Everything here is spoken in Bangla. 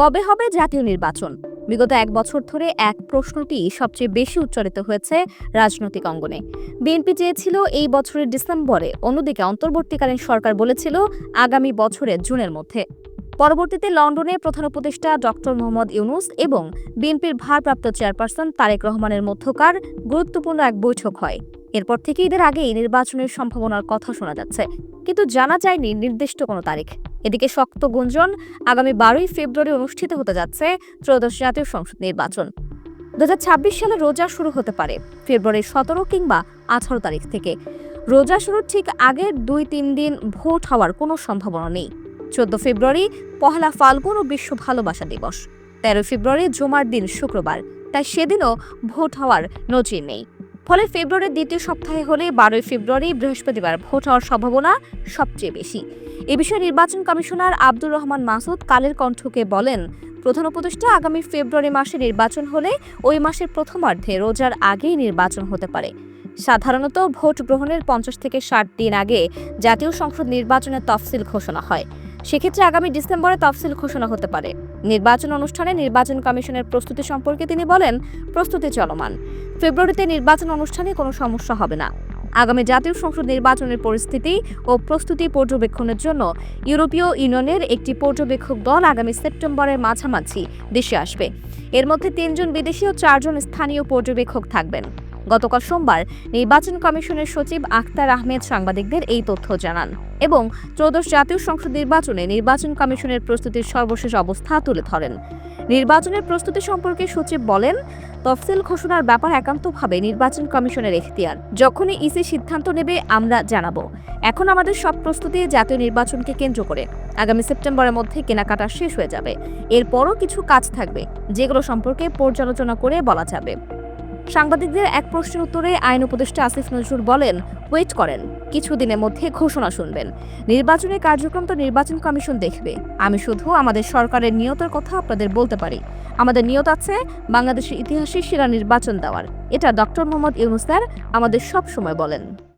কবে হবে জাতীয় নির্বাচন? বিগত এক বছর ধরে এক প্রশ্নটি সবচেয়ে বেশি উচ্চারিত হয়েছে রাজনৈতিক অঙ্গনে। বিএনপি চেয়েছিল এই বছরের ডিসেম্বরে, অন্যদিকে অন্তর্বর্তীকালীন সরকার বলেছিল আগামী বছরের জুনের মধ্যে। পরবর্তীতে লন্ডনে প্রধান উপদেষ্টা ডক্টর মোহাম্মদ ইউনুস এবং বিএনপির ভারপ্রাপ্ত চেয়ারপারসন তারেক রহমানের মধ্যকার গুরুত্বপূর্ণ এক বৈঠক হয়। এরপর থেকে ঈদের আগেই নির্বাচনের সম্ভাবনার কথা শোনা যাচ্ছে। কিন্তু জানা যায়নি নির্দিষ্ট কোনো তারিখ। এদিকে শক্ত গুঞ্জন আগামী বারোই ফেব্রুয়ারি অনুষ্ঠিত হতে যাচ্ছে ত্রয়োদশ জাতীয় সংসদ নির্বাচন। দুহাজার ছাব্বিশ সালে রোজা শুরু হতে পারে ফেব্রুয়ারির সতেরো কিংবা আঠারো তারিখ থেকে। রোজা শুরুর ঠিক আগের দুই তিন দিন ভোট হওয়ার কোনো সম্ভাবনা নেই। চোদ্দ ফেব্রুয়ারি পহেলা ফাল্গুন ও বিশ্ব ভালোবাসা দিবস। তেরো ফেব্রুয়ারি জুমার দিন শুক্রবার, তাই সেদিনও ভোট হওয়ার নজির নেই। ফলে ফেব্রুয়ারির দ্বিতীয় সপ্তাহে হলে বারোই ফেব্রুয়ারি বৃহস্পতিবার ভোট হওয়ার সম্ভাবনা সবচেয়ে বেশি। এ বিষয়ে নির্বাচন কমিশনার আব্দুর রহমান মাসুদ কালের কণ্ঠকে বলেন, প্রধান উপদেষ্টা আগামী ফেব্রুয়ারি মাসে নির্বাচন হলে ওই মাসের প্রথমার্ধে রোজার আগেই নির্বাচন হতে পারে। সাধারণত ভোট গ্রহণের পঞ্চাশ থেকে ষাট দিন আগে জাতীয় সংসদ নির্বাচনের তফসিল ঘোষণা হয়। সেক্ষেত্রে আগামী ডিসেম্বরে তফসিল ঘোষণা হতে পারে। নির্বাচন অনুষ্ঠানে নির্বাচন কমিশনের প্রস্তুতি সম্পর্কে তিনি বলেন, প্রস্তুতি চলমান। ফেব্রুয়ারিতে নির্বাচন অনুষ্ঠানে কোনো সমস্যা হবে না। আগামী জাতীয় সংসদ নির্বাচনের পরিস্থিতি ও প্রস্তুতি পর্যবেক্ষণের জন্য ইউরোপীয় ইউনিয়নের একটি পর্যবেক্ষক দল আগামী সেপ্টেম্বরের মাঝামাঝি দেশে আসবে। এর মধ্যে তিনজন বিদেশি ও চারজন স্থানীয় পর্যবেক্ষক থাকবেন। গতকাল সোমবার নির্বাচন কমিশনের সচিব আখতার আহমেদ সাংবাদিকদের এই তথ্য জানান এবং ত্রয়োদশ জাতীয় সংসদ নির্বাচনে নির্বাচন কমিশনের প্রস্তুতির সর্বশেষ অবস্থা তুলে ধরেন। নির্বাচনের প্রস্তুতি সম্পর্কে সচিব বলেন, তফসিল ঘোষণার ব্যাপার একান্তভাবে নির্বাচন কমিশনের এখতিয়ার। যখনই ইসি সিদ্ধান্ত নেবে, আমরা জানাব। এখন আমাদের সব প্রস্তুতি জাতীয় নির্বাচনকে কেন্দ্র করে। আগামী সেপ্টেম্বরের মধ্যে কেনাকাটা শেষ হয়ে যাবে। এরপরও কিছু কাজ থাকবে, যেগুলো সম্পর্কে পর্যালোচনা করে বলা যাবে। সাংবাদিকদের এক প্রশ্নের উত্তরে আইন উপদেষ্টা আসিফ নজরুল বলেন, ওয়েট করেন, কিছুদিনের মধ্যে ঘোষণা শুনবেন। নির্বাচনের কার্যক্রম তো নির্বাচন কমিশন দেখবে। আমি শুধু আমাদের সরকারের নিয়তের কথা আপনাদের বলতে পারি। আমাদের নিয়ত আছে বাংলাদেশের ইতিহাসে সেরা নির্বাচন দেওয়ার। এটা ডক্টর মোহাম্মদ ইউনুস স্যার আমাদের সব সময় বলেন।